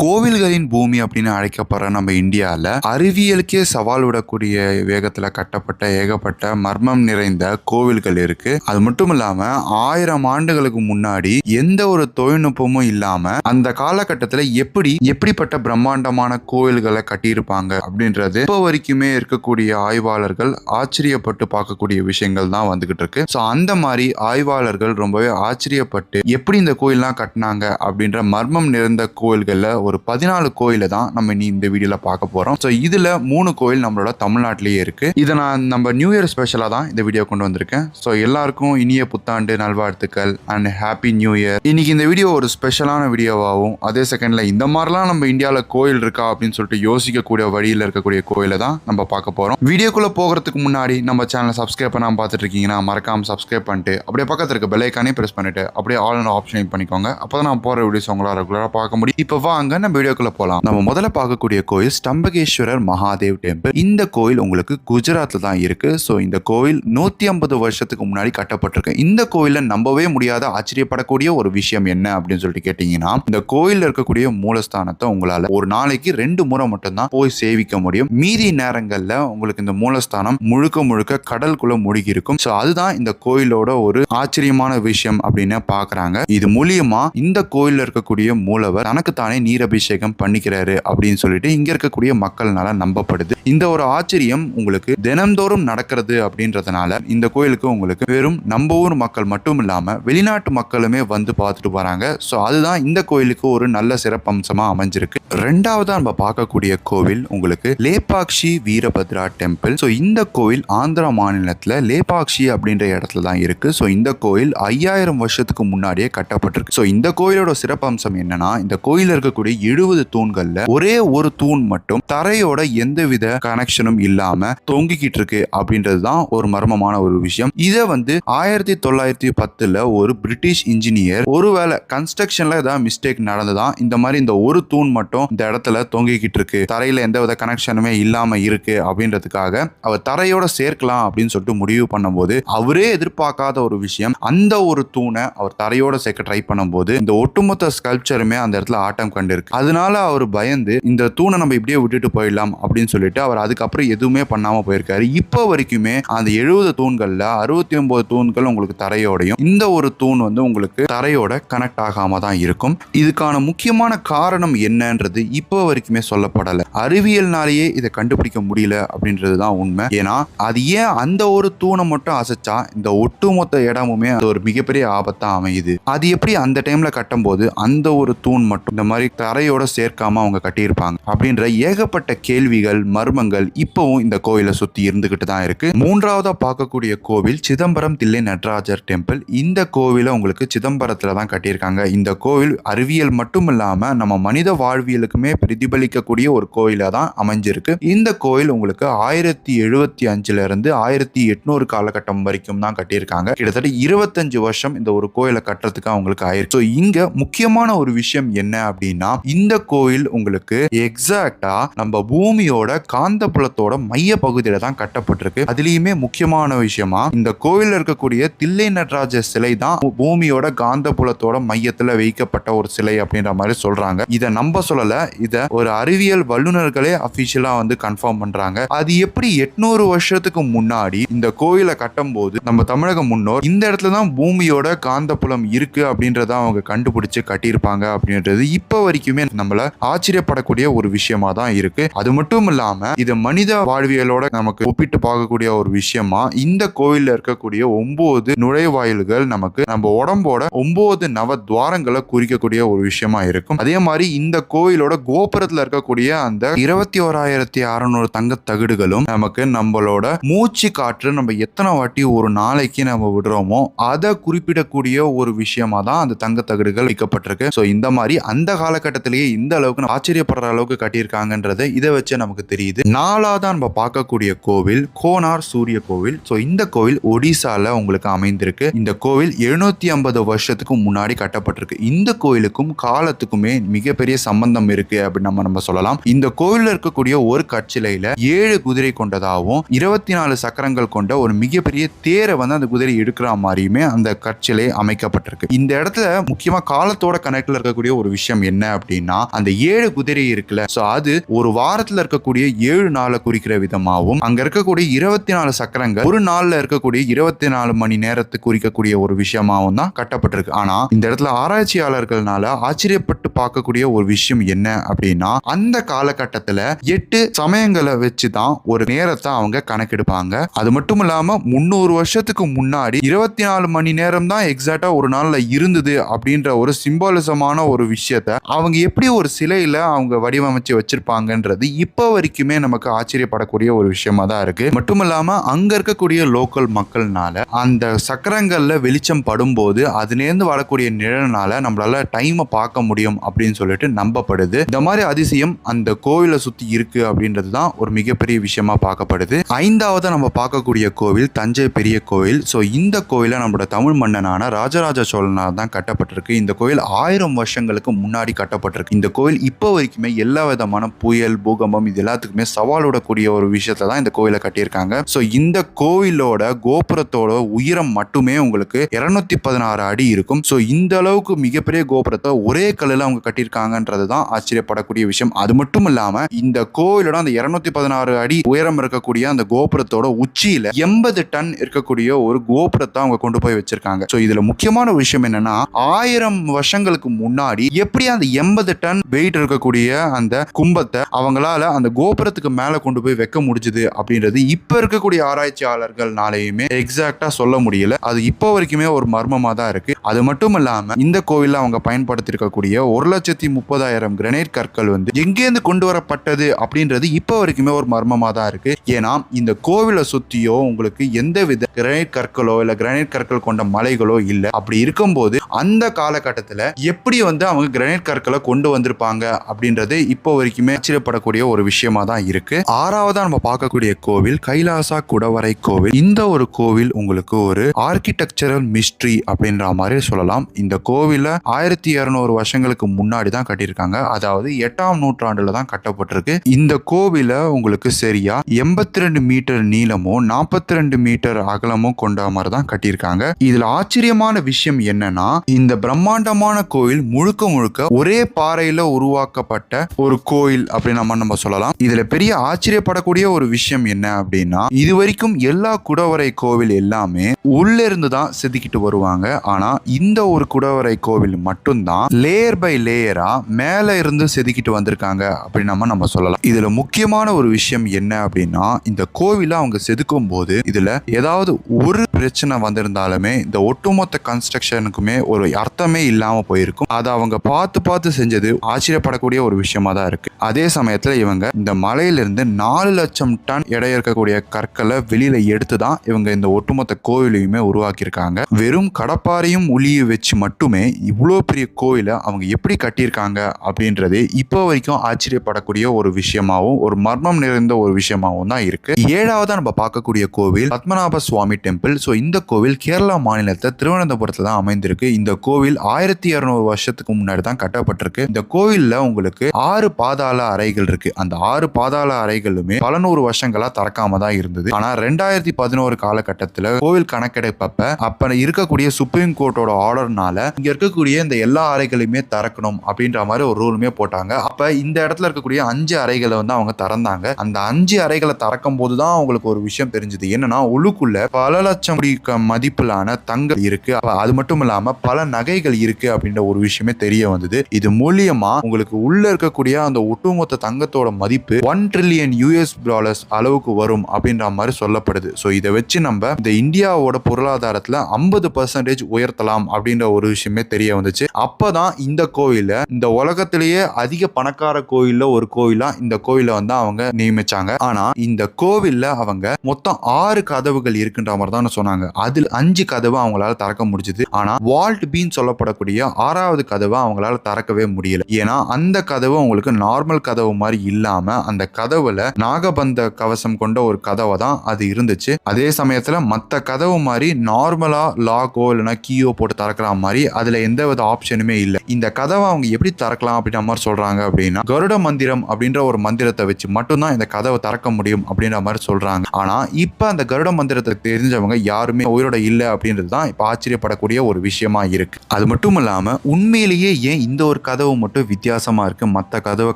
கோவில்களின் பூமி அப்படின்னு அழைக்கப்படுற நம்ம இந்தியாவில் அறிவியலுக்கே சவால் விடக்கூடிய வேகத்தில் கட்டப்பட்ட ஏகப்பட்ட மர்மம் நிறைந்த கோவில்கள் இருக்கு. அது மட்டும் இல்லாம ஆயிரம் ஆண்டுகளுக்கு முன்னாடி எந்த ஒரு தொழில்நுட்பமும் இல்லாம அந்த காலகட்டத்தில் எப்படி எப்படிப்பட்ட பிரம்மாண்டமான கோவில்களை கட்டியிருப்பாங்க அப்படின்றது இப்போ வரைக்குமே இருக்கக்கூடிய ஆய்வாளர்கள் ஆச்சரியப்பட்டு பார்க்கக்கூடிய விஷயங்கள் தான் வந்துகிட்டு இருக்கு. ஸோ அந்த மாதிரி ஆய்வாளர்கள் ரொம்பவே ஆச்சரியப்பட்டு எப்படி இந்த கோயில்லாம் கட்டினாங்க அப்படின்ற மர்மம் நிறைந்த கோயில்களில் ஒரு பதினாலு கோயிலை தான் நம்ம இனி இந்த வீடியோல பார்க்க போறோம். ஸோ இதுல மூணு கோயில் நம்மளோட தமிழ்நாட்டிலேயே இருக்கு. இதை நான் நம்ம நியூ இயர் ஸ்பெஷலாக தான் இந்த வீடியோ கொண்டு வந்திருக்கேன். ஸோ எல்லாருக்கும் இனிய புத்தாண்டு நல்வாழ்த்துக்கள் அண்ட் ஹாப்பி நியூ இயர் இன்னைக்கு இந்த வீடியோ ஒரு ஸ்பெஷலான வீடியோவாகவும் அதே செகண்ட்ல இந்த மாதிரிலாம் நம்ம இந்தியாவில் கோயில் இருக்கா அப்படின்னு சொல்லிட்டு யோசிக்கக்கூடிய வழியில் இருக்கக்கூடிய கோயிலை தான் நம்ம பார்க்க போறோம். வீடியோக்குள்ள போகிறதுக்கு முன்னாடி நம்ம சேனலை சப்ஸ்கிரைப் பண்ணாம பார்த்துட்டு இருக்கீங்கன்னா மறக்காம சப்ஸ்கிரைப் பண்ணிட்டு அப்படியே பக்கத்தில் இருக்க பெல் ப்ரெஸ் பண்ணிட்டு அப்படியே ஆல் ஆப்ஷன் பண்ணிக்கோங்க. அப்பதான் நான் போற வீடியோஸ் உங்களால் ரெகுலராக பார்க்க முடியும். இப்போ வாங்க நம்ம வீடியோக்குள்ள போகலாம் நம்ம முதல்ல பார்க்கக்கூடிய கோயில் ஸ்டம்பகேஸ்வரர் மகாதேவ் டெம்பிள். இந்த கோயில் உங்களுக்கு குஜராத்ல தான் இருக்கு. ஸோ இந்த கோயில் நூத்தி ஐம்பது வருஷத்துக்கு முன்னாடி கட்டப்பட்டிருக்கு. இந்த கோயில நம்பவே முடியாத ஆச்சரியப்படக்கூடிய ஒரு விஷயம் என்ன அப்படின்னு சொல்லிட்டு கேட்டீங்கன்னா இந்த கோயில் இருக்கக்கூடிய மூலஸ்தானத்தை உங்களால ஒரு நாளைக்கு ரெண்டு முறை மட்டும்தான் போய் சேவிக்க முடியும். மீதி நேரங்கள்ல உங்களுக்கு இந்த மூலஸ்தானம் முழுக்க முழுக்க கடலுக்குள்ள முழுகி இருக்கும். ஸோ அதுதான் இந்த கோயிலோட ஒரு ஆச்சரியமான விஷயம் அப்படின்னு பாக்குறாங்க இது மூலியமா இந்த கோயில்ல இருக்கக்கூடிய மூலவர் தனக்குத்தானே அபிஷேகம் பண்ணிக்கிறாரு அப்படின்னு சொல்லிட்டு இங்க இருக்கக்கூடிய மக்கள்னால நம்பப்படுது. இந்த ஒரு ஆச்சரியம் உங்களுக்கு தினம்தோறும் நடக்கிறது அப்படின்றதுனால இந்த கோயிலுக்கு உங்களுக்கு வெறும் நம்ம ஊர் மக்கள் மட்டும் இல்லாம வெளிநாட்டு மக்களுமே வந்து பார்த்துட்டு வராங்க. ஸோ அதுதான் இந்த கோயிலுக்கு ஒரு நல்ல சிறப்பம்சமா அமைஞ்சிருக்கு. ரெண்டாவதா நம்ம பார்க்கக்கூடிய கோவில் உங்களுக்கு லேபாக்ஷி வீரபத்ரா டெம்பிள் ஸோ இந்த கோயில் ஆந்திரா மாநிலத்தில் லேபாக்ஷி அப்படின்ற இடத்துல தான் இருக்கு. ஸோ இந்த கோயில் ஐயாயிரம் வருஷத்துக்கு முன்னாடியே கட்டப்பட்டிருக்கு. ஸோ இந்த கோயிலோட சிறப்பம்சம் என்னன்னா இந்த கோயிலில் இருக்கக்கூடிய எழுபது தூண்கள்ல ஒரே ஒரு தூண் மட்டும் தரையோட எந்தவித கனெக்ஷனும் இல்லாம தொங்கிக்கிட்டு இருக்கு அப்படின்றது தான் ஒரு மர்மமான ஒரு விஷயம். இதை வந்து ஆயிரத்தி தொள்ளாயிரத்தி பத்துல ஒரு பிரிட்டிஷ் இன்ஜினியர் ஒருவேளை கன்ஸ்ட்ரக்ஷன்ல ஏதாவது மிஸ்டேக் நடந்ததா? இந்த மாதிரி இந்த ஒரு தூண் மட்டும் இந்த இடத்துல தொங்கிக்கிட்டு இருக்கு தரையில எந்தவித கனெக்ஷனுமே இல்லாம இருக்கு அப்படின்றதுக்காக அவர் தரையோட சேர்க்கலாம் அப்படின்னு சொல்லிட்டு முடிவு பண்ணும்போது அவரே எதிர்பார்க்காத ஒரு விஷயம். அந்த ஒரு தூணை அவர் தரையோட சேர்க்க ட்ரை பண்ணும்போது இந்த ஒட்டுமொத்த ஸ்கல்ப்சருமே அந்த இடத்துல ஆட்டம் கண்டிருக்கு. அதனால அவர் பயந்து இந்த தூணை நம்ம இப்படியே விட்டுட்டு போயிடலாம் அப்படின்னு சொல்லிட்டு அவர் அதுக்கப்புறம் எதுவுமே பண்ணாம போயிருக்காரு. இப்போ வரைக்குமே அந்த எழுபது தூண்கள்ல அறுபத்தி ஒன்பது தூண்கள் உங்களுக்கு தரையோடையும் இந்த ஒரு தூண் வந்து உங்களுக்கு தரையோட கனெக்ட் ஆகாம தான் இருக்கும். இதுக்கான முக்கியமான காரணம் என்னன்றது இப்போ வரைக்குமே சொல்லப்படலை. அறிவியல்னாலேயே இதை கண்டுபிடிக்க முடியல அப்படின்றது தான் உண்மை. ஏன்னா அது ஏன் அந்த ஒரு தூணை மட்டும் அசைச்சா இந்த ஒட்டுமொத்த இடமுமே அது ஒரு மிகப்பெரிய ஆபத்தா அமையுது. அது எப்படி அந்த டைம்ல கட்டும்போது அந்த ஒரு தூண் மட்டும் இந்த மாதிரி தரையோட சேர்க்காம அவங்க கட்டியிருப்பாங்க. அப்படின்ற ஏகப்பட்ட கேள்விகள் மர்மங்கள் இப்பவும் இந்த கோயிலை சுத்தி இருந்துகிட்டு தான் இருக்கு. மூன்றாவதா பார்க்கக்கூடிய கோவில் சிதம்பரம் தில்லை நடராஜர் டெம்பிள். இந்த கோவிலை உங்களுக்கு சிதம்பரத்துல தான் கட்டியிருக்காங்க. இந்த கோவில் அறிவியல் மட்டும் இல்லாம நம்ம மனித வாழ்வியலுக்குமே பிரதிபலிக்கக்கூடிய ஒரு கோயிலா தான் அமைஞ்சிருக்கு. இந்த கோயில் உங்களுக்கு ஆயிரத்தி எழுபத்தி அஞ்சுல இருந்து ஆயிரத்தி எட்நூறு காலகட்டம் வரைக்கும் தான் கட்டியிருக்காங்க. கிட்டத்தட்ட இருபத்தஞ்சு வருஷம் இந்த ஒரு கோயிலை கட்டுறதுக்கு அவங்களுக்கு ஆயிருக்கு. ஸோ இங்க முக்கியமான ஒரு விஷயம் என்ன அப்படின்னா இந்த கோயில் உங்களுக்கு எக்ஸாக்டா நம்ம பூமியோட காந்த புலத்தோட மைய பகுதியில தான் கட்டப்பட்டிருக்கு. அதுலயுமே முக்கியமான விஷயமா இந்த கோயில்ல இருக்கக்கூடிய தில்லை நடராஜர் சிலை தான் பூமியோட காந்த புலத்தோட மையத்துல வைக்கப்பட்ட ஒரு சிலை அப்படின்ற மாதிரி சொல்றாங்க. இதை நம்ப சொல்லல இத ஒரு அறிவியல் வல்லுநர்களே அபிஷியலா வந்து கன்ஃபார்ம் பண்றாங்க. அது எப்படி எட்நூறு வருஷத்துக்கு முன்னாடி இந்த கோயிலை கட்டும்போது நம்ம தமிழக முன்னோர் இந்த இடத்துல தான் பூமியோட காந்தப்புலம் இருக்கு அப்படின்றத அவங்க கண்டுபிடிச்சு கட்டியிருப்பாங்க அப்படின்றது இப்போ வரைக்கும் நம்மள ஆச்சரியப்படக்கூடிய ஒரு விஷயமா தான் இருக்கு. அது மட்டும் இல்லாம இது மனித வாழ்வியலோட நமக்கு ஒப்பிட்டு பார்க்கக்கூடிய ஒரு விஷயமா இந்த கோவில்ல இருக்கக்கூடிய ஒன்பது நுழைவாயில்கள் நமக்கு நம்ம உடம்போட ஒன்பது நவ துவாரங்களை குறிக்கக்கூடிய ஒரு விஷயமா இருக்கும். அதே மாதிரி இந்த கோயிலோட கோபுரத்துல இருக்கக்கூடிய அந்த இருபத்தி ஓராயிரத்தி அறுநூறு தங்க தகடுகளும் நமக்கு நம்மளோட மூச்சு காற்று நம்ம எத்தனை வாட்டி ஒரு நாளைக்கு நம்ம விடுறோமோ அதை குறிப்பிடக்கூடிய ஒரு விஷயமா தான் அந்த தங்க தகடுகள் வைக்கப்பட்டிருக்கு. ஸோ இந்த மாதிரி அந்த காலகட்டத்திலேயே இந்த அளவுக்கு ஆச்சரியப்படுற அளவுக்கு கட்டியிருக்காங்கன்றது இதை வச்சு நமக்கு தெரியுது. நாலாவதா நம்ம பார்க்கக்கூடிய கோவில் கோனார் சூரிய கோவில். ஸோ இந்த கோவில் ஒடிசால உங்களுக்கு அமைந்திருக்கு. இந்த கோவில் எழுநூத்தி ஐம்பது வருஷத்துக்கு முன்னாடி கட்டப்பட்டிருக்கு. இந்த கோயிலுக்கும் காலத்துக்குமே மிகப்பெரிய சம்பந்தம் இருக்கு அப்படின்னு நம்ம நம்ம சொல்லலாம். இந்த கோவில்ல இருக்கக்கூடிய ஒரு கட்சிலையில ஏழு குதிரை கொண்டதாகவும் இருபத்தி நாலு சக்கரங்கள் கொண்ட ஒரு மிகப்பெரிய தேரை வந்து அந்த குதிரை எடுக்கிற மாதிரியுமே அந்த கட்சிலை அமைக்கப்பட்டிருக்கு. இந்த இடத்துல முக்கியமா காலத்தோட கனெக்ட்ல இருக்கக்கூடிய ஒரு விஷயம் என்ன அப்படின்னா அந்த ஏழு குதிரை இருக்குல்ல சோ அது ஒரு வாரத்துல இருக்கக்கூடிய ஏழு நாளை குறிக்கிற விதமாகவும் அங்க இருக்கக்கூடிய இருபத்தி நாலு சக்கரங்கள் ஒரு நாள்ல இருக்கக்கூடிய இருபத்தி நாலு மணி நேரத்தை குறிக்கக்கூடிய ஒரு விஷயமாவும் தான் கட்டப்பட்டிருக்கு. ஆனா இந்த இடத்துல ஆராய்ச்சியாளர்கள்னால ஆச்சரியப்பட்டு பார்க்கக்கூடிய ஒரு விஷயம் என்ன அப்படின்னா அந்த காலகட்டத்துல எட்டு சமயங்களை வச்சு தான் ஒரு நேரத்தை அவங்க கணக்கெடுப்பாங்க. அது மட்டும் இல்லாம முன்னூறு வருஷத்துக்கு முன்னாடி இருபத்தி நாலு மணி நேரம் தான் எக்ஸாக்டா ஒரு நாள்ல இருந்தது அப்படின்ற ஒரு சிம்பாலிசமான ஒரு விஷயத்த அவங்க எப்படி ஒரு சிலையில் அவங்க வடிவமைச்சு வச்சிருப்பாங்கன்றது இப்போ வரைக்குமே நமக்கு ஆச்சரியப்படக்கூடிய ஒரு விஷயமா தான் இருக்கு. மட்டும் இல்லாமல் அங்கே இருக்கக்கூடிய லோக்கல் மக்கள்னால அந்த சக்கரங்களில் வெளிச்சம் படும்போது அதுலேருந்து வரக்கூடிய நிழல்னால நம்மளால டைமை பார்க்க முடியும் அப்படின்னு சொல்லிட்டு நம்பப்படுது. இந்த மாதிரி அதிசயம் அந்த கோவிலை சுத்தி இருக்கு அப்படின்றது தான் ஒரு மிகப்பெரிய விஷயமா பார்க்கப்படுது. ஐந்தாவது நம்ம பார்க்கக்கூடிய கோவில் தஞ்சை பெரிய கோவில். ஸோ இந்த கோவிலை நம்மளோட தமிழ் மன்னனான ராஜராஜ சோழனால் தான் கட்டப்பட்டிருக்கு. இந்த கோவில் ஆயிரம் வருஷங்களுக்கு முன்னாடி கட்டப்பட்டிருக்கு இந்த கோவில் இப்போ வரைக்குமே எல்லா விதமான புயல் பூகம்பம் இது எல்லாத்துக்குமே சவால் விடக்கூடிய ஒரு விஷயத்தை தான் இந்த கோவிலை கட்டியிருக்காங்க. ஸோ இந்த கோவிலோட கோபுரத்தோட உயரம் மட்டுமே உங்களுக்கு இருநூத்தி பதினாறு அடி இருக்கும். ஸோ இந்த அளவுக்கு மிகப்பெரிய கோபுரத்தை ஒரே கல்லில் அவங்க கட்டியிருக்காங்கன்றது தான் ஆச்சரியப்படக்கூடிய விஷயம். அது மட்டும் இல்லாமல் இந்த கோவிலோட அந்த இருநூத்தி பதினாறு அடி உயரம் இருக்கக்கூடிய அந்த கோபுரத்தோட உச்சியில எண்பது டன் இருக்கக்கூடிய ஒரு கோபுரத்தை அவங்க கொண்டு போய் வச்சிருக்காங்க. ஸோ இதுல முக்கியமான விஷயம் என்னன்னா ஆயிரம் வருஷங்களுக்கு முன்னாடி எப்படி அந்த எண்பது ஐம்பது டன் வெயிட் இருக்கக்கூடிய அந்த கும்பத்தை அவங்களால அந்த கோபுரத்துக்கு மேல கொண்டு போய் வைக்க முடிஞ்சது அப்படின்றது இப்ப இருக்கக்கூடிய ஆராய்ச்சியாளர்கள்னாலையுமே எக்ஸாக்டா சொல்ல முடியல. அது இப்போ வரைக்குமே ஒரு மர்மமா தான் இருக்கு. அது மட்டும் இல்லாம இந்த கோவில்ல அவங்க பயன்படுத்தியிருக்கக்கூடிய ஒரு லட்சத்தி முப்பதாயிரம் கிரனைட் கற்கள் வந்து எங்கேருந்து கொண்டு வரப்பட்டது அப்படின்றது இப்போ வரைக்குமே ஒரு மர்மமா தான் இருக்கு. ஏன்னா இந்த கோவிலை சுத்தியோ உங்களுக்கு எந்த வித கிரனைட் கற்களோ இல்ல கிரனைட் கற்கள் கொண்ட மலைகளோ இல்ல. அப்படி இருக்கும்போது அந்த காலகட்டத்துல எப்படி வந்து அவங்க கிரனைட் கற்களை கொண்டு வந்திருப்பாங்க அப்படின்றது இப்போ வரைக்குமே ஆச்சரியப்படக்கூடிய ஒரு விஷயமா தான் இருக்கு. ஆறாவதா நம்ம பார்க்கக்கூடிய கோவில் கைலாசா குடவரை கோவில். இந்த ஒரு கோவில் உங்களுக்கு ஒரு ஆர்கிடெக்சரல் மிஸ்ட்ரி அப்படின்ற மாதிரி சொல்லலாம். இந்த கோவில ஆயிரத்தி இருநூறு வருஷங்களுக்கு முன்னாடி தான் கட்டியிருக்காங்க. அதாவது எட்டாம் நூற்றாண்டுல தான் கட்டப்பட்டிருக்கு. இந்த கோவில உங்களுக்கு சரியா எண்பத்தி ரெண்டு மீட்டர் நீளமும் நாற்பத்தி ரெண்டு மீட்டர் அகலமும் கொண்ட மாதிரி தான் கட்டியிருக்காங்க. இதுல ஆச்சரியமான விஷயம் என்னன்னா இந்த பிரம்மாண்டமான கோவில் முழுக்க முழுக்க ஒரே பாறையில உருவாக்கப்பட்ட ஒரு கோயில் அப்படின்னு நம்ம நம்ம சொல்லலாம். இதுல பெரிய ஆச்சரியப்படக்கூடிய ஒரு விஷயம் என்ன அப்படின்னா இது வரைக்கும் எல்லா குடவரை கோவில் எல்லாமே உள்ள இருந்து தான் செதுக்கிட்டு வருவாங்க. ஆனா இந்த ஒரு குடவரை கோவில் மட்டும்தான் லேயர் பை லேயரா மேல இருந்து செதுக்கிட்டு வந்திருக்காங்க அப்படின்னு நம்ம நம்ம சொல்லலாம். இதுல முக்கியமான ஒரு விஷயம் என்ன அப்படின்னா இந்த கோவிலை அவங்க செதுக்கும் போது இதுல ஏதாவது ஒரு பிரச்சனை வந்திருந்தாலுமே இந்த ஒட்டுமொத்த கன்ஸ்ட்ரக்ஷனுக்குமே ஒரு அர்த்தமே இல்லாம போயிருக்கும். அதை அவங்க பார்த்து பார்த்து செஞ்சது ஆச்சரியப்படக்கூடிய ஒரு விஷயமா தான் இருக்கு. அதே சமயத்துல இவங்க இந்த மலையிலிருந்து நாலு லட்சம் டன் எடை இருக்கக்கூடிய கற்களை வெளியில எடுத்து தான் இவங்க இந்த ஒட்டுமொத்த கோவிலையுமே உருவாக்கியிருக்காங்க. வெறும் கடப்பாரையும் உளியை வச்சு மட்டுமே இவ்வளோ பெரிய கோவிலை அவங்க எப்படி கட்டியிருக்காங்க அப்படின்றதே இப்போ வரைக்கும் ஆச்சரியப்படக்கூடிய ஒரு விஷயமாவும் ஒரு மர்மம் நிறைந்த ஒரு விஷயமாவும் தான் இருக்கு. ஏழாவதா நம்ம பார்க்கக்கூடிய கோவில் பத்மநாப சுவாமி டெம்பிள். ஸோ இந்த கோவில் கேரளா மாநிலத்தை திருவனந்தபுரத்தில் தான் அமைந்திருக்கு. இந்த கோவில் ஆயிரத்தி இரநூறு வருஷத்துக்கு முன்னாடி தான் கட்டப்பட்டிருக்கு இந்த கோவில்ல உங்களுக்கு ஆறு பாதாள அறைகள் இருக்கு. அந்த ஆறு பாதாள அறைகளுமே பல நூறு வருஷங்களா திறக்காம தான் இருந்தது. ஆனா ரெண்டாயிரத்தி பதினோரு காலகட்டத்தில் கோவில் கணக்கெடுப்பப்ப அப்ப இருக்கக்கூடிய சுப்ரீம் கோர்ட்டோட ஆர்டர்னால இங்க இருக்கக்கூடிய இந்த எல்லா அறைகளையுமே திறக்கணும் அப்படின்ற மாதிரி ஒரு ரூலுமே போட்டாங்க. அப்ப இந்த இடத்துல இருக்கக்கூடிய அஞ்சு அறைகளை வந்து அவங்க திறந்தாங்க. அந்த அஞ்சு அறைகளை திறக்கும் போது தான் அவங்களுக்கு ஒரு விஷயம் தெரிஞ்சது. என்னன்னா உள்ளுக்குள்ள பல லட்சம் மதிப்பிலான தங்கம் இருக்கு. அது மட்டும் இல்லாம பல நகைகள் இருக்கு அப்படின்ற ஒரு விஷயமே தெரிய வந்தது. இது மூலியமா உங்களுக்கு உள்ள இருக்கக்கூடிய அந்த ஒட்டுமொத்த தங்கத்தோட மதிப்பு ஒன் ட்ரில்லியன் யூஎஸ் டாலர்ஸ் அளவுக்கு வரும் அப்படின்ற மாதிரி சொல்லப்படுது. ஸோ இதை வச்சு நம்ம இந்த இந்தியாவோட பொருளாதாரத்தில் ஐம்பது பர்சன்டேஜ் உயர்த்தலாம் அப்படின்ற ஒரு விஷயமே தெரிய வந்துச்சு. அப்பதான் இந்த கோயில இந்த உலகத்திலேயே அதிக பணக்கார கோயில்ல ஒரு கோயிலா இந்த கோயிலை வந்து அவங்க நியமிச்சாங்க. ஆனா இந்த கோவில்ல அவங்க மொத்தம் ஆறு கதவுகள் இருக்குன்ற மாதிரி தான் சொன்னாங்க. அதில் அஞ்சு கதவை அவங்களால திறக்க முடிஞ்சது. ஆனா வால்ட் பீன் சொல்லப்படக்கூடிய ஆறாவது கதவை அவங்களால திறக்கவே முடியல. ஏன்னா அந்த கதவு உங்களுக்கு நார்மல் கதவு மாதிரி இல்லாம அந்த கதவுல நாகபந்த கவசம் கொண்ட ஒரு கதவை தான் அது இருந்துச்சு. அதே சமயத்துல மத்த கதவு மாதிரி நார்மலா லாக்கோ இல்லைனா கீயோ போட்டு திறக்கிற மாதிரி அதுல எந்த வித ஆப்ஷனுமே இல்லை. இந்த கதவை அவங்க எப்படி திறக்கலாம் அப்படின்ற மாதிரி சொல்றாங்க அப்படின்னா கருட மந்திரம் அப்படின்ற ஒரு மந்திரத்தை வச்சு மட்டும்தான் இந்த கதவை திறக்க முடியும் அப்படின்ற மாதிரி சொல்றாங்க. ஆனா இப்ப அந்த கருட மந்திரத்தை தெரிஞ்சவங்க யாருமே உயிரோட இல்லை அப்படின்றது தான் இப்ப ஆச்சரியப்படக்கூடிய ஒரு விஷயமா இருக்கு. அது மட்டும் இல்லாம உண்மையிலேயே ஏன் இந்த ஒரு கதை கதவு மட்டும் வித்தியாசமாக இருக்கு. மற்ற கதவை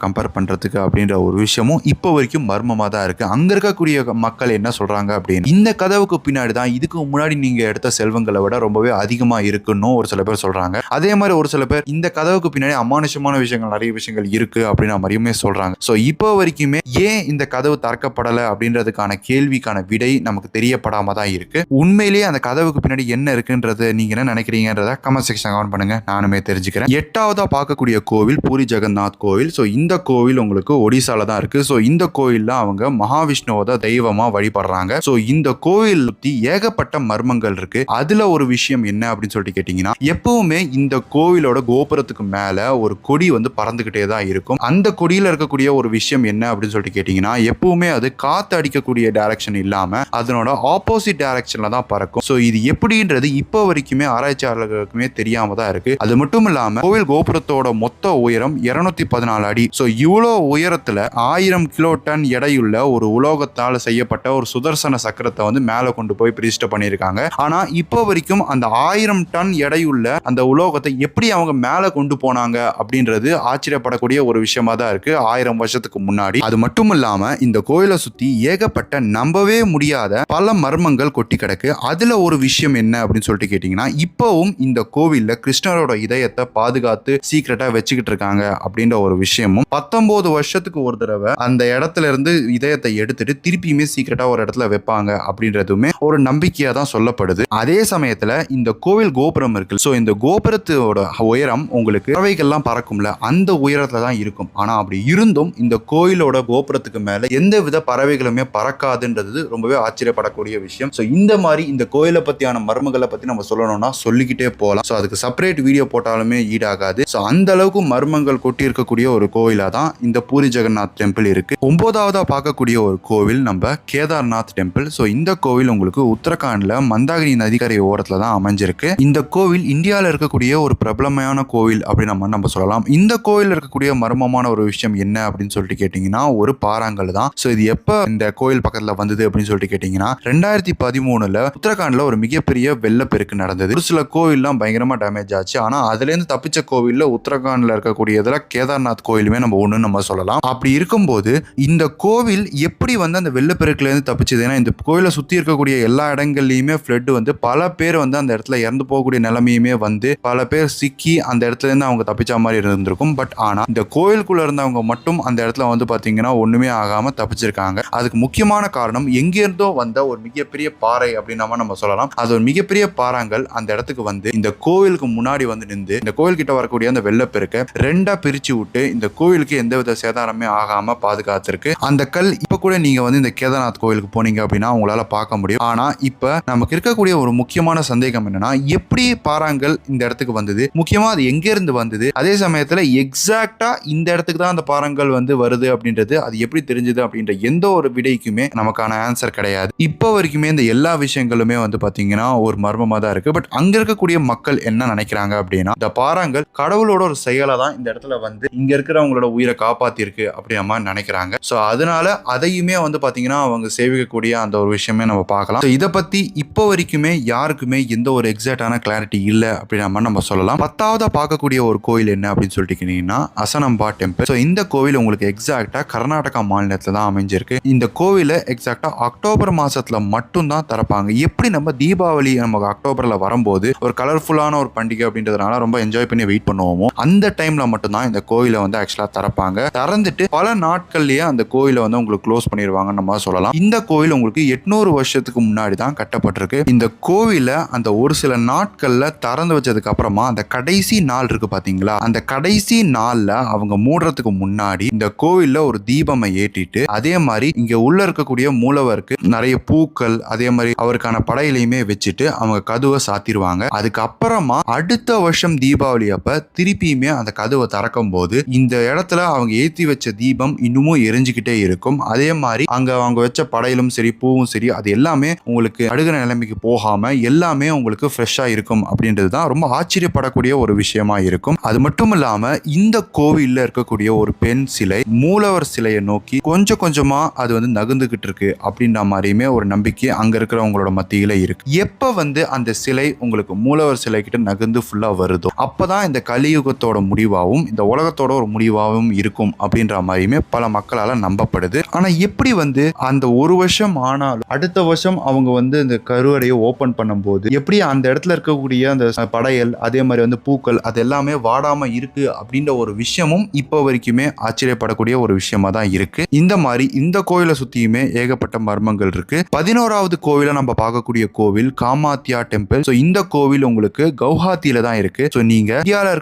கம்பேர் பண்ணுறதுக்கு அப்படின்ற ஒரு விஷயமும் இப்போ வரைக்கும் மர்மமாக தான் இருக்கு. அங்கே இருக்கக்கூடிய மக்கள் என்ன சொல்கிறாங்க அப்படின்னு. இந்த கதவுக்கு பின்னாடி தான் இதுக்கு முன்னாடி நீங்கள் எடுத்த செல்வங்களை விட ரொம்பவே அதிகமாக இருக்குன்னு ஒரு சில பேர் சொல்கிறாங்க அதே மாதிரி ஒரு சில பேர் இந்த கதவுக்கு பின்னாடி அமானுஷமான விஷயங்கள் நிறைய விஷயங்கள் இருக்கு அப்படின்ற மாதிரியுமே சொல்கிறாங்க ஸோ இப்போ வரைக்குமே ஏன் இந்த கதவு திறக்கப்படலை அப்படின்றதுக்கான கேள்விக்கான விடை நமக்கு தெரியப்படாம தான் இருக்கு. உண்மையிலேயே அந்த கதவுக்கு பின்னாடி என்ன இருக்குன்றது நீங்க என்ன நினைக்கிறீங்கன்றத கமெண்ட் செக்ஷன் கமெண்ட் பண்ணுங்க. நானுமே தெரிஞ்சுக்கிறேன். எட்டாவதாக பார்க்கக்கூடிய கோவில் பூரி ஜெகநாத் கோவில். ஸோ இந்த கோவில் உங்களுக்கு ஒடிசால தான் இருக்கு. ஸோ இந்த கோயில்ல அவங்க மகாவிஷ்ணுவோட தெய்வமா வழிபடுறாங்க. ஸோ இந்த கோவில் சுத்தி ஏகப்பட்ட மர்மங்கள் இருக்கு. அதுல ஒரு விஷயம் என்ன அப்படின்னு சொல்லிட்டு கேட்டீங்கன்னா எப்பவுமே இந்த கோவிலோட கோபுரத்துக்கு மேல ஒரு கொடி வந்து பறந்துகிட்டே தான் இருக்கும். அந்த கொடியில இருக்கக்கூடிய ஒரு விஷயம் என்ன அப்படின்னு சொல்லிட்டு கேட்டீங்கன்னா எப்பவுமே அது காத்து அடிக்கக்கூடிய டைரக்ஷன் இல்லாம அதனோட ஆப்போசிட் டைரக்ஷன்ல தான் பறக்கும். ஸோ இது எப்படின்றது இப்போ வரைக்குமே ஆராய்ச்சியாளர்களுக்குமே தெரியாம தான் இருக்கு. அது மட்டும் இல்லாம கோவில் கோபுரத்தோட மொத்த உயரம் இருநூத்தி பதினாலு அடி. ஸோ இவ்வளோ உயரத்தில் ஆயிரம் கிலோ டன் எடையுள்ள ஒரு உலோகத்தால் செய்யப்பட்ட ஒரு சுதர்சன சக்கரத்தை வந்து மேலே கொண்டு போய் பிரதிஷ்டை பண்ணியிருக்காங்க. ஆனால் இப்போ வரைக்கும் அந்த ஆயிரம் டன் எடையுள்ள அந்த உலோகத்தை எப்படி அவங்க மேலே கொண்டு போனாங்க அப்படின்றது ஆச்சரியப்படக்கூடிய ஒரு விஷயமா தான் இருக்கு. ஆயிரம் வருஷத்துக்கு முன்னாடி. அது மட்டும் இல்லாம இந்த கோயிலை சுத்தி ஏகப்பட்ட நம்பவே முடியாத பல மர்மங்கள் கொட்டி கிடக்கு. அதுல ஒரு விஷயம் என்ன அப்படின்னு சொல்லிட்டு கேட்டீங்கன்னா இப்போவும் இந்த கோவில்ல கிருஷ்ணரோட இதயத்தை பாதுகாத்து சீக்கிரட்டா வச்சுக்கிட்டு இருக்காங்க அப்படின்ற ஒரு விஷயமும் பத்தொன்பது வருஷத்துக்கு ஒரு தடவை அந்த இடத்துல இருந்து இதயத்தை எடுத்துட்டு திருப்பியுமே சீக்கிரட்டா ஒரு இடத்துல வைப்பாங்க அப்படின்றதுமே ஒரு நம்பிக்கையா தான் சொல்லப்படுது. அதே சமயத்துல இந்த கோவில் கோபுரம் இருக்கு. ஸோ இந்த கோபுரத்தோட உயரம் உங்களுக்கு பறவைகள்லாம் பறக்கும்ல அந்த உயரத்துல தான் இருக்கும். ஆனா அப்படி இருந்தும் இந்த கோயிலோட கோபுரத்துக்கு மேல எந்த வித பறவைகளுமே பறக்காதுன்றது ரொம்பவே ஆச்சரியப்படக்கூடிய விஷயம். ஸோ இந்த மாதிரி இந்த கோயிலை பத்தியான மர்மங்களை பத்தி நம்ம சொல்லணும்னா சொல்லிக்கிட்டே போகலாம் ஸோ அதுக்கு செப்பரேட் வீடியோ போட்டாலுமே ஈடாகாது. ஸோ அந்த அளவுக்கு மர்மங்கள் கொட்டி இருக்கக்கூடிய ஒரு கோவிலா தான் இந்த பூரி ஜெகநாத் டெம்பிள் இருக்கு. ஒன்பதாவதா பார்க்கக்கூடிய ஒரு கோவில் நம்ம கேதார்நாத் டெம்பிள். ஸோ இந்த கோவில் உங்களுக்கு உத்தரகாண்ட்ல மந்தாகினி நதிக்கரை ஓரத்துல தான் அமைஞ்சிருக்கு. இந்த கோவில் இந்தியாவில் இருக்கக்கூடிய ஒரு பிரபலமான கோவில் அப்படின்னு நம்ம நம்ம சொல்லலாம். இந்த கோவில் இருக்கக்கூடிய மர்மமான ஒரு விஷயம் என்ன அப்படின்னு சொல்லிட்டு கேட்டிங்கன்னா ஒரு பாறாங்கல் தான். ஸோ இது எப்போ இந்த கோயில் பக்கத்தில் வந்தது அப்படின்னு சொல்லிட்டு கேட்டிங்கன்னா ரெண்டாயிரத்தி பதிமூணுல உத்தரகாண்ட்ல ஒரு மிகப்பெரிய வெள்ளப்பெருக்கு நடந்தது. ஒரு சில கோவில்லாம் பயங்கரமா டேமேஜ் ஆச்சு. ஆனா அதுலேருந்து தப்பிச்ச கோவில்ல உத்தரகாண்ட்ல இருக்கக்கூடியதுல கேதார்நாத் கோயிலுமே நம்ம ஒன்று நம்ம சொல்லலாம். அப்படி இருக்கும்போது இந்த கோவில் எப்படி வந்து அந்த வெள்ளப்பெருக்குல இருந்து தப்பிச்சது? ஏன்னா இந்த கோயிலை சுத்தி இருக்கக்கூடிய எல்லா இடங்கள்லயுமே ஃப்ளட் வந்து பல பேர் வந்து அந்த இடத்துல இறந்து போகக்கூடிய நிலைமையுமே வந்து பல பேர் சிக்கி அந்த இடத்துல இருந்து அவங்க தப்பிச்ச மாதிரி இருந்திருக்கும் பட் ஆனா இந்த கோயிலுக்குள்ள இருந்தவங்க மட்டும் அந்த இடத்துல வந்து பாத்தீங்கன்னா ஒண்ணுமே ஆகாம தப்பிச்சிருக்காங்க. அதுக்கு முக்கியமான காரணம் எங்கிருந்தோ வந்த ஒரு மிகப்பெரிய பாறை அப்படின்னா நம்ம சொல்லலாம். அது ஒரு மிகப்பெரிய பாறாங்கல் அந்த இடத்துக்கு வந்து இந்த கோவிலுக்கு முன்னாடி வந்து நின்று இந்த கோயில் கிட்ட வரக்கூடிய அந்த பெருக்க ரெண்டா பிரிச்சு விட்டு இந்த கோவிலுக்கு எந்தவித சேதாரமே ஆகாம பாதுகாத்திருக்கு. அந்த கல் இப்ப கூட நீங்க வந்து இந்த கேதார்நாத் கோயிலுக்கு போனீங்க அப்படின்னா உங்களால பார்க்க முடியும். ஆனா இப்ப நமக்கு இருக்கக்கூடிய ஒரு முக்கியமான சந்தேகம் என்னன்னா எப்படி பாறாங்கல் இந்த இடத்துக்கு வந்தது? முக்கியமா அது எங்க இருந்து வந்தது? அதே சமயத்துல எக்ஸாக்டா இந்த இடத்துக்கு தான் அந்த பாறாங்கல் வந்து வருது அப்படின்றது அது எப்படி தெரிஞ்சது அப்படின்ற எந்த ஒரு விடைக்குமே நமக்கான ஆன்சர் கிடையாது. இப்போ வரைக்குமே இந்த எல்லா விஷயங்களுமே வந்து பாத்தீங்கன்னா ஒரு மர்மமா தான் இருக்கு. பட் அங்க இருக்கக்கூடிய மக்கள் என்ன நினைக்கிறாங்க அப்படின்னா இந்த பாறாங்கல் கடவுளோட ஒரு செயலை தான் இந்த இடத்துல வந்து இங்க இருக்கிறவங்களோட உயிரை காப்பாத்திருக்கு அப்படின்ற மாதிரி நினைக்கிறாங்க. ஸோ அதனால அதையுமே வந்து பாத்தீங்கன்னா அவங்க சேவிக்கக்கூடிய அந்த ஒரு விஷயமே நம்ம பார்க்கலாம். ஸோ இதை பத்தி இப்போ வரைக்குமே யாருக்குமே எந்த ஒரு எக்ஸாக்டான கிளாரிட்டி இல்லை அப்படின்ற மாதிரி நம்ம சொல்லலாம். பத்தாவதாக பார்க்கக்கூடிய ஒரு கோயில் என்ன அப்படின்னு சொல்லிட்டு கேட்டீங்கன்னா அசனம்பா டெம்பிள் ஸோ இந்த கோவில் உங்களுக்கு எக்ஸாக்டா கர்நாடகா மாநிலத்தில் தான் அமைஞ்சிருக்கு. இந்த கோவிலை எக்ஸாக்டா அக்டோபர் மாசத்துல மட்டும்தான் திறப்பாங்க. எப்படி நம்ம தீபாவளி நம்ம அக்டோபர்ல வரும்போது ஒரு கலர்ஃபுல்லான ஒரு பண்டிகை அப்படின்றதுனால ரொம்ப என்ஜாய் பண்ணி வெயிட் பண்ணுவோமோ அந்த டைம்ல மட்டும்தான் இந்த கோயிலை வந்து ஆக்சுவலாக திறப்பாங்க. திறந்துட்டு பல நாட்கள்லயே அந்த கோயிலை வந்து உங்களுக்கு க்ளோஸ் பண்ணிடுவாங்கன்னு நம்ம சொல்லலாம். இந்த கோயில் உங்களுக்கு எட்நூறு வருஷத்துக்கு முன்னாடி தான் கட்டப்பட்டிருக்கு. இந்த கோவிலை அந்த ஒரு சில நாட்கள்ல திறந்து வச்சதுக்கு அப்புறமா அந்த கடைசி நாள் இருக்கு பாத்தீங்களா? அந்த கடைசி நாள்ல அவங்க மூடுறதுக்கு முன்னாடி இந்த கோவில்ல ஒரு தீபமை ஏற்றிட்டு அதே மாதிரி இங்க உள்ள இருக்கக்கூடிய மூலவருக்கு நிறைய பூக்கள் அதே மாதிரி அவருக்கான படையிலையுமே வச்சுட்டு அவங்க கதுவை சாத்திடுவாங்க. அதுக்கப்புறமா அடுத்த வருஷம் தீபாவளி அப்ப திருப்பியுமே அந்த கதவை திறக்கும் போது இந்த இடத்துல அவங்க ஏத்தி வச்ச தீபம் இன்னமும் எரிஞ்சுக்கிட்டே இருக்கும். அதே மாதிரி அங்க அவங்க வச்ச படையிலும் சரி பூவும் சரி அது எல்லாமே உங்களுக்கு அடுகிற நிலைமைக்கு போகாம எல்லாமே உங்களுக்கு ஃப்ரெஷ்ஷா இருக்கும் அப்படின்றது தான் ரொம்ப ஆச்சரியப்படக்கூடிய ஒரு விஷயமா இருக்கும். அது மட்டும் இல்லாம இந்த கோவில்ல இருக்கக்கூடிய ஒரு பெண் சிலை மூலவர் சிலையை நோக்கி கொஞ்சம் கொஞ்சமா அது வந்து நகர்ந்துகிட்டு இருக்கு அப்படின்ற மாதிரியுமே ஒரு நம்பிக்கை அங்க இருக்கிறவங்களோட மத்தியில இருக்கு. எப்ப வந்து அந்த சிலை உங்களுக்கு மூலவர் சிலை கிட்ட நகர்ந்து ஃபுல்லா வருதோ அப்பதான் இந்த கலியுகத்தோட உலகத்தோட முடிவாகவும் இந்த உலகத்தோட ஒரு முடிவாகவும் இருக்கும் அப்படின்ற மாதிரியுமே பல மக்களால் நம்பப்படுது. ஆனால் எப்படி வந்து அந்த ஒரு வருஷம் ஆனாலும் அடுத்த வருஷம் அவங்க வந்து இந்த கருவறையை ஓப்பன் பண்ணும்போது எப்படி அந்த இடத்துல இருக்கக்கூடிய அந்த படையல் அதே மாதிரி வந்து பூக்கள் அது எல்லாமே வாடாம இருக்கு அப்படின்ற ஒரு விஷயமும் இப்போ வரைக்குமே ஆச்சரியப்படக்கூடிய ஒரு விஷயமா தான் இருக்கு. இந்த மாதிரி இந்த கோயிலை சுத்தியுமே ஏகப்பட்ட மர்மங்கள் இருக்கு. பதினோராவது கோவிலை நம்ம பார்க்கக்கூடிய கோவில் காமாத்தியா டெம்பிள் ஸோ இந்த கோவில் உங்களுக்கு கவுஹாத்தியில தான் இருக்கு. ஸோ நீங்க இந்தியாவில்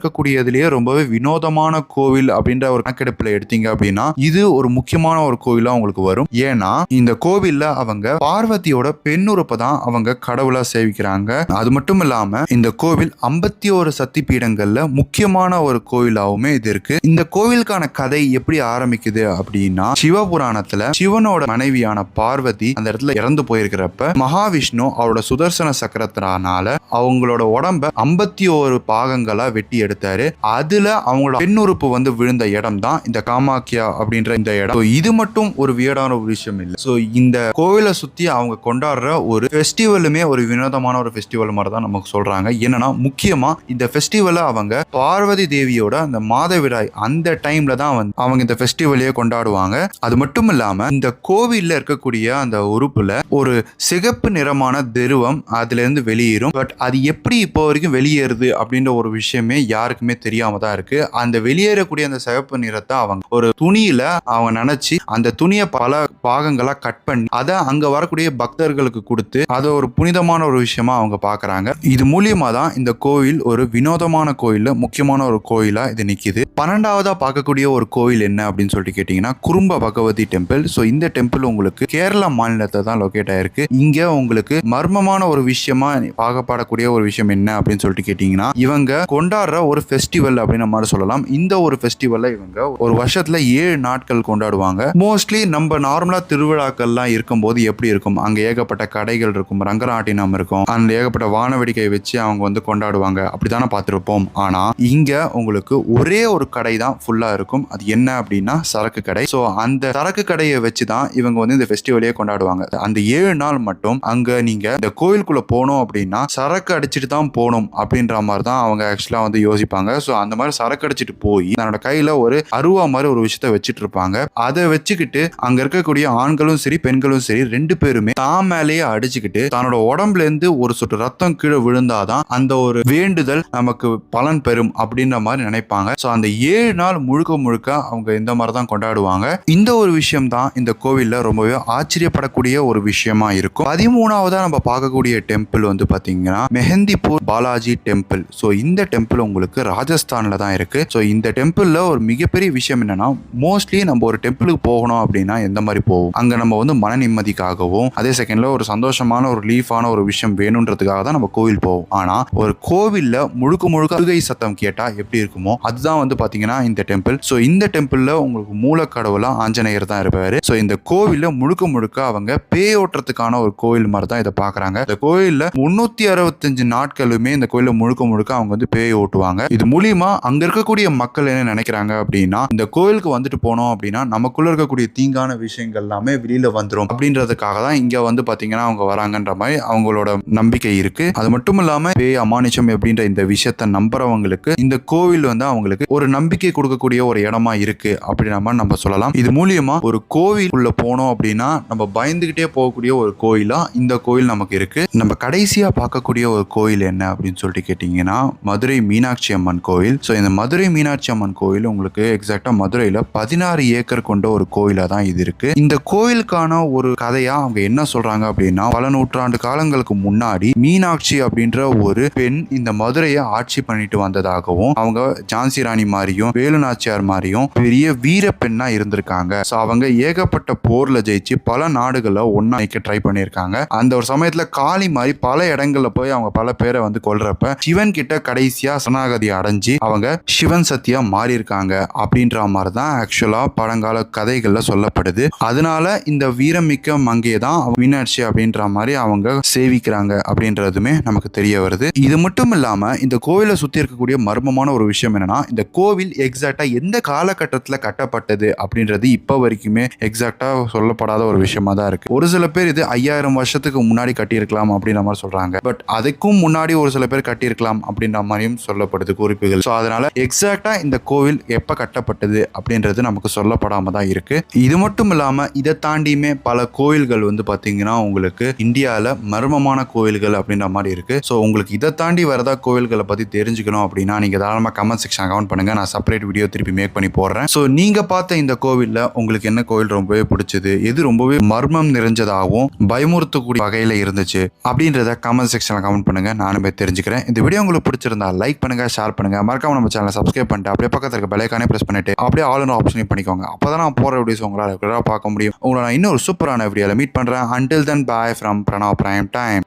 இருக்கக்கூடியதுலயே ரொம்பவே வினோதமான கோவில் அப்படின்ற ஒரு கணக்கெடுப்புல எடுத்தீங்க அப்படின்னா இது ஒரு முக்கியமான ஒரு கோவிலா உங்களுக்கு வரும். ஏன்னா இந்த கோவில்ல அவங்க பார்வதியோட பெண்ணுறுப்பை தான் அவங்க கடவுளா சேவிக்கிறாங்க. அது மட்டும் இல்லாம இந்த கோவில் ஐம்பத்தி ஒரு சக்தி பீடங்கள்ல முக்கியமான ஒரு கோவிலாவுமே இது இருக்கு. இந்த கோவிலுக்கான கதை எப்படி ஆரம்பிக்குது அப்படின்னா சிவபுராணத்துல சிவனோட மனைவியான பார்வதி அந்த இடத்துல இறந்து போயிருக்கிறப்ப மகாவிஷ்ணு அவரோட சுதர்சன சக்கரத்தினால அவங்களோட உடம்ப ஐம்பத்தி ஒரு பாகங்களா வெட்டி எடுத்தாரு. அதுல அவங்களோட பெண்ணுறுப்பு வந்து விழுந்த இடம் தான் இந்த காமாக்கியா அப்படின்ற இந்த இடம். இது மட்டும் ஒரு வியடான ஒரு விஷயம் இல்லை. ஸோ இந்த கோவிலை சுத்தி அவங்க கொண்டாடுற ஒரு ஃபெஸ்டிவலுமே ஒரு வினோதமான ஒரு ஃபெஸ்டிவல் மாதிரி தான் நமக்கு சொல்றாங்க. என்னன்னா முக்கியமா இந்த ஃபெஸ்டிவலை அவங்க பார்வதி தேவியோட அந்த மாதவிடாய் அந்த டைம்ல தான் வந்து அவங்க இந்த ஃபெஸ்டிவலையே கொண்டாடுவாங்க. அது மட்டும் இல்லாம இந்த கோவிலில் இருக்கக்கூடிய அந்த உறுப்புல ஒரு சிகப்பு நிறமான தெருவம் அதுல இருந்து வெளியேறும். பட் அது எப்படி இப்போ வரைக்கும் வெளியேறுது அப்படின்ற ஒரு விஷயமே யாருக்குமே தெரியும் தான் இருக்கு. அந்த வெளியேறக்கூடிய அந்த சிவப்பு நிறத்தை அவங்க ஒரு துணியில அவங்க நினைச்சு அந்த துணியை பல பாகங்களா கட் பண்ணி அதை அங்க வரக்கூடிய பக்தர்களுக்கு கொடுத்து அதை ஒரு புனிதமான ஒரு விஷயமா அவங்க பாக்குறாங்க. இது மூலியமா தான் இந்த கோவில் ஒரு வினோதமான கோயில்ல முக்கியமான ஒரு கோயிலா இது நிக்குது. பன்னெண்டாவதா பார்க்கக்கூடிய ஒரு கோவில் என்ன அப்படின்னு சொல்லிட்டு கேட்டீங்கன்னா குறும்ப பகவதி டெம்பிள் ஸோ இந்த டெம்பிள் உங்களுக்கு கேரளா மாநிலத்தை தான் லொக்கேட் ஆயிருக்கு. இங்க உங்களுக்கு மர்மமான ஒரு விஷயமா பார்க்கப்படக்கூடிய ஒரு விஷயம் என்ன அப்படின்னு சொல்லிட்டு கேட்டீங்கன்னா இவங்க கொண்டாடுற ஒரு ஃபெஸ்டிவல் அப்படின்னு மாதிரி சொல்லலாம். இந்த ஒரு ஃபெஸ்டிவல்ல இவங்க ஒரு வருஷத்துல ஏழு நாட்கள் கொண்டாடுவாங்க. மோஸ்ட்லி நம்ம நார்மலா திருவிழாக்கள்லாம் இருக்கும்போது எப்படி இருக்கும்? அங்க ஏகப்பட்ட கடைகள் இருக்கும் ரங்கராட்டினம் இருக்கும். அந்த ஏகப்பட்ட வானவெடிக்கை வச்சு அவங்க வந்து கொண்டாடுவாங்க. அப்படித்தானே பார்த்துருப்போம். ஆனா இங்க உங்களுக்கு ஒரே ஒரு கடை தான் ஃபுல்லாக இருக்கும். அது என்ன அப்படின்னா சரக்கு கடை. ஸோ அந்த சரக்கு கடையை வச்சு தான் இவங்க வந்து இந்த ஃபெஸ்டிவலையே கொண்டாடுவாங்க. அந்த ஏழு நாள் மட்டும் அங்கே நீங்கள் இந்த கோயிலுக்குள்ளே போனோம் அப்படின்னா சரக்கு அடிச்சுட்டு தான் போகணும் அப்படின்ற மாதிரி தான் அவங்க ஆக்சுவலாக வந்து யோசிப்பாங்க. ஸோ அந்த மாதிரி சரக்கு அடிச்சுட்டு போய் தன்னோட கையில் ஒரு அருவா மாதிரி ஒரு விஷயத்த வச்சுட்டு இருப்பாங்க. அதை வச்சுக்கிட்டு அங்க இருக்கக்கூடிய ஆண்களும் சரி பெண்களும் சரி ரெண்டு பேருமே தான் மேலேயே அடிச்சுக்கிட்டு தன்னோட உடம்புல இருந்து ஒரு சொட்டு ரத்தம் கீழே விழுந்தாதான் அந்த ஒரு வேண்டுதல் நமக்கு பலன் பெறும் அப்படின்ற மாதிரி நினைப்பாங்க. ஸோ அந்த ஏழு நாள் முழுக்க முழுக்க அவங்க இந்த மாதிரி தான் கொண்டாடுவாங்க. இந்த ஒரு விஷயம் தான் இந்த கோவிலில் ரொம்பவே ஆச்சரியப்படக்கூடிய ஒரு விஷயமா இருக்கும். பதிமூணாவதா நம்ம பார்க்கக்கூடிய டெம்பிள் வந்து பார்த்தீங்கன்னா மெஹந்திப்பூர் பாலாஜி டெம்பிள் ஸோ இந்த டெம்பிள் உங்களுக்கு ராஜஸ்தானில் தான் இருக்கு. ஸோ இந்த டெம்பிளில் ஒரு மிகப்பெரிய விஷயம் என்னன்னா மோஸ்ட்லி நம்ம ஒரு டெம்பிளுக்கு போகணும் அப்படின்னா எந்த மாதிரி போவோம்? அங்க நம்ம வந்து மன நிம்மதிக்காகவும் அதே செகண்ட்ல ஒரு சந்தோஷமான ஒரு லீஃபான ஒரு விஷயம் வேணுன்றதுக்காக தான் நம்ம கோவில் போவோம். ஆனா ஒரு கோவில்ல முழுக்க முழுக்க அழுகை சத்தம் கேட்டா எப்படி இருக்குமோ அதுதான் வந்து பார்த்தீங்கன்னா இந்த டெம்பிள் ஸோ இந்த டெம்பிளில் உங்களுக்கு மூலக்கடவுளா ஆஞ்சநேயர் தான் இருப்பார். ஸோ இந்த கோவிலில் முழுக்க முழுக்க அவங்க பேயோட்டத்துக்கான ஒரு கோவில் மாதிரி தான் இதை பார்க்குறாங்க இந்த கோயிலில் முந்நூற்றி அறுபத்தஞ்சு நாட்களுமே இந்த கோயிலில் முழுக்க முழுக்க அவங்க வந்து பேய் ஓட்டுவாங்க இது மூலியமா அங்க இருக்கக்கூடிய மக்கள் என்ன நினைக்கிறாங்க அப்படின்னா இந்த கோயிலுக்கு வந்துட்டு போனோம் அப்படின்னா நமக்குள்ள இருக்கக்கூடிய தீங்கான விஷயங்கள் எல்லாமே வெளியில வந்துடும் அப்படின்றதுக்காக தான் இங்க வந்து பாத்தீங்கன்னா அவங்க வராங்கன்ற மாதிரி அவங்களோட நம்பிக்கை இருக்கு. அது மட்டும் இல்லாம பேய் அமானுஷம் அப்படின்ற இந்த விஷயத்த நம்புறவங்களுக்கு இந்த கோவில் வந்து அவங்களுக்கு ஒரு நம்பிக்கை கொடுக்கக்கூடிய ஒரு இடமா இருக்கு அப்படின்ற நம்ம சொல்லலாம். இது மூலியமா ஒரு கோவில் உள்ள போனோம் அப்படின்னா நம்ம பயந்துகிட்டே போகக்கூடிய ஒரு கோயிலா இந்த கோயில் நமக்கு இருக்கு. நம்ம கடைசியா பார்க்கக்கூடிய ஒரு கோயில் என்ன அப்படின்னு சொல்லிட்டு கேட்டீங்கன்னா மதுரை மீனாட்சி அம்மன் கோயில் ஸோ இந்த மதுரை மீனாட்சி அம்மன் கோயில் உங்களுக்கு எக்ஸாக்டா மதுரையில பதினாறு ஏக்கர் கொண்ட ஒரு கோயிலா தான் இது இருக்கு. இந்த கோயிலுக்கான ஒரு கதையா அவங்க என்ன சொல்றாங்க அப்படின்னா பல நூற்றாண்டு காலங்களுக்கு முன்னாடி மீனாட்சி அப்படின்ற ஒரு பெண் இந்த மதுரையை ஆட்சி பண்ணிட்டு வந்ததாகவும் அவங்க ஜான்சி ராணி மாதிரியும் வேலு நாச்சியார் மாதிரியும் பெரிய வீர பெண்ணா இருந்திருக்காங்க. ஸோ அவங்க ஏகப்பட்ட போர்ல ஜெயிச்சு பல நாடுகளை ஒன்னா நிக்க ட்ரை பண்ணியிருக்காங்க. அந்த ஒரு சமயத்துல காளி மாதிரி பல இடங்கள்ல போய் அவங்க பல பேரை வந்து கொல்றப்ப சிவன் கிட்ட கடைசியா சனாகதி அடைஞ்சு அவங்க சிவன் சக்தியா மாறி இருக்காங்க அப்படின்ற மாதிரி தான் ஆக்சுவலா பழங்கால கதைகள்ல சொல்லப்படுது. அதனால இந்த வீரமிக்க மங்கையை தான் மீனாட்சி அப்படின்ற மாதிரி அவங்க சேவிக்கிறாங்க அப்படின்றதுமே நமக்கு தெரிய வருது. இது மட்டும் இல்லாம இந்த கோவிலை சுத்தி இருக்கக்கூடிய மர்மமான ஒரு விஷயம் என்னன்னா இந்த கோ கோவில் எக்ஸாக்டாக எந்த காலகட்டத்தில் கட்டப்பட்டது அப்படின்றது இப்போ வரைக்குமே எக்ஸாக்டாக சொல்லப்படாத ஒரு விஷயமா தான் இருக்குது ஒரு சில பேர் இது ஐயாயிரம் வருஷத்துக்கு முன்னாடி கட்டியிருக்கலாம் அப்படின்ற மாதிரி சொல்கிறாங்க பட் அதுக்கும் முன்னாடி ஒரு சில பேர் கட்டியிருக்கலாம் அப்படின்ற மாதிரியும் சொல்லப்படுது குறிப்புகள். ஸோ அதனால் எக்ஸாக்டாக இந்த கோவில் எப்போ கட்டப்பட்டது அப்படின்றது நமக்கு சொல்லப்படாமல் தான் இருக்கு. இது மட்டும் இல்லாமல் இதை தாண்டியுமே பல கோயில்கள் வந்து பார்த்தீங்கன்னா உங்களுக்கு இந்தியாவில் மர்மமான கோயில்கள் அப்படின்ற மாதிரி இருக்குது ஸோ உங்களுக்கு இதை தாண்டி வரதா கோயில்களை பற்றி தெரிஞ்சுக்கணும் அப்படின்னா நீங்கள் தாராளமாக கமெண்ட் செக்ஷன் கமெண்ட் பண்ணுங்க. நான் செப்பரேட் வீடியோ திருப்பி மேக் பண்ணி போடுறேன். ஸோ நீங்க பார்த்த இந்த கோவிலில் உங்களுக்கு என்ன கோவில் ரொம்பவே பிடிச்சது? எது ரொம்பவே மர்மம் நிறைஞ்சதாகவும் பயமுறுத்தக்கூடிய வகையில் இருந்துச்சு? அப்படின்றத கமெண்ட் செக்ஷனில் கமெண்ட் பண்ணுங்க. போய் தெரிஞ்சுக்கிறேன். இந்த வீடியோ உங்களுக்கு பிடிச்சிருந்தா லைக் பண்ணுங்க ஷேர் பண்ணுங்க. மறக்காம நம்ம சேனலை சப்ஸ்கிரைப் பண்ணிட்டு அப்படியே பக்கத்தில் இருக்க பெலைக்கானே பிரஸ் பண்ணிட்டு அப்படியே ஆளுநர் ஆப்ஷனையும் பண்ணிக்கோங்க. அப்பதான் நான் போற வீடியோஸ் உங்களால் ரெகுலராக பார்க்க முடியும். உங்களை நான் இன்னொரு சூப்பரான வீடியோவில் மீட் பண்ணுறேன் until then bye from Pranav prime time